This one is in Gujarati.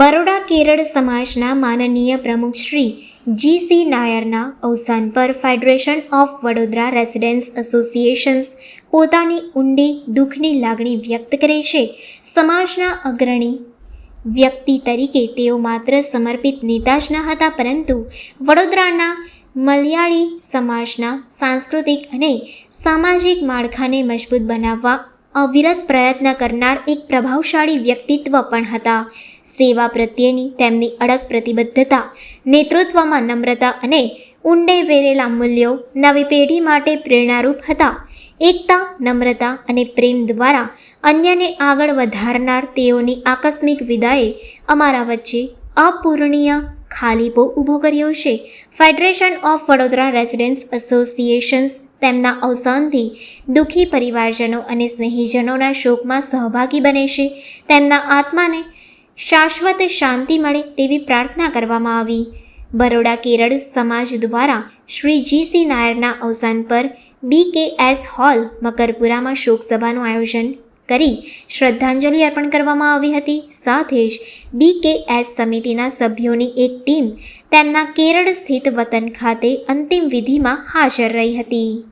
બરોડા કેરળ સમાજના માનનીય પ્રમુખ શ્રી જી સી નાયરના અવસાન પર federation of Vadodara residents associations પોતાની ઊંડી દુઃખની લાગણી વ્યક્ત કરે છે. સમાજના અગ્રણી વ્યક્તિ તરીકે તેઓ માત્ર સમર્પિત નેતા જ ન હતા, પરંતુ વડોદરાના મલયાળી સમાજના સાંસ્કૃતિક અને સામાજિક માળખાને મજબૂત બનાવવા અવિરત પ્રયત્ન કરનાર એક પ્રભાવશાળી વ્યક્તિત્વ પણ હતા. સેવા પ્રત્યેની તેમની અડગ પ્રતિબદ્ધતા, નેતૃત્વમાં નમ્રતા અને ઊંડે વેરેલા મૂલ્યો નવી પેઢી માટે પ્રેરણારૂપ હતા. એકતા, નમ્રતા અને પ્રેમ દ્વારા અન્યને આગળ વધારનાર તેઓની આકસ્મિક વિદાએ અમારા વચ્ચે અપૂરણીય ખાલીપો ઊભો કર્યો છે. Federation of Vadodara residents associations તેમના અવસાનથી દુઃખી પરિવારજનો અને સ્નેહીજનોના શોકમાં સહભાગી બને છે. તેમના આત્માને શાશ્વત શાંતિ મળે તેવી પ્રાર્થના કરવામાં આવી. બરોડા કેરળ સમાજ દ્વારા શ્રી જી સી નાયરના અવસાન પર બી કે એસ હોલ મકરપુરામાં શોકસભાનું આયોજન કરી શ્રદ્ધાંજલિ અર્પણ કરવામાં આવી હતી. સાથે જ બી કે એસ સમિતિના સભ્યોની એક ટીમ તેમના કેરળ સ્થિત વતન ખાતે અંતિમ વિધિમાં હાજર રહી હતી.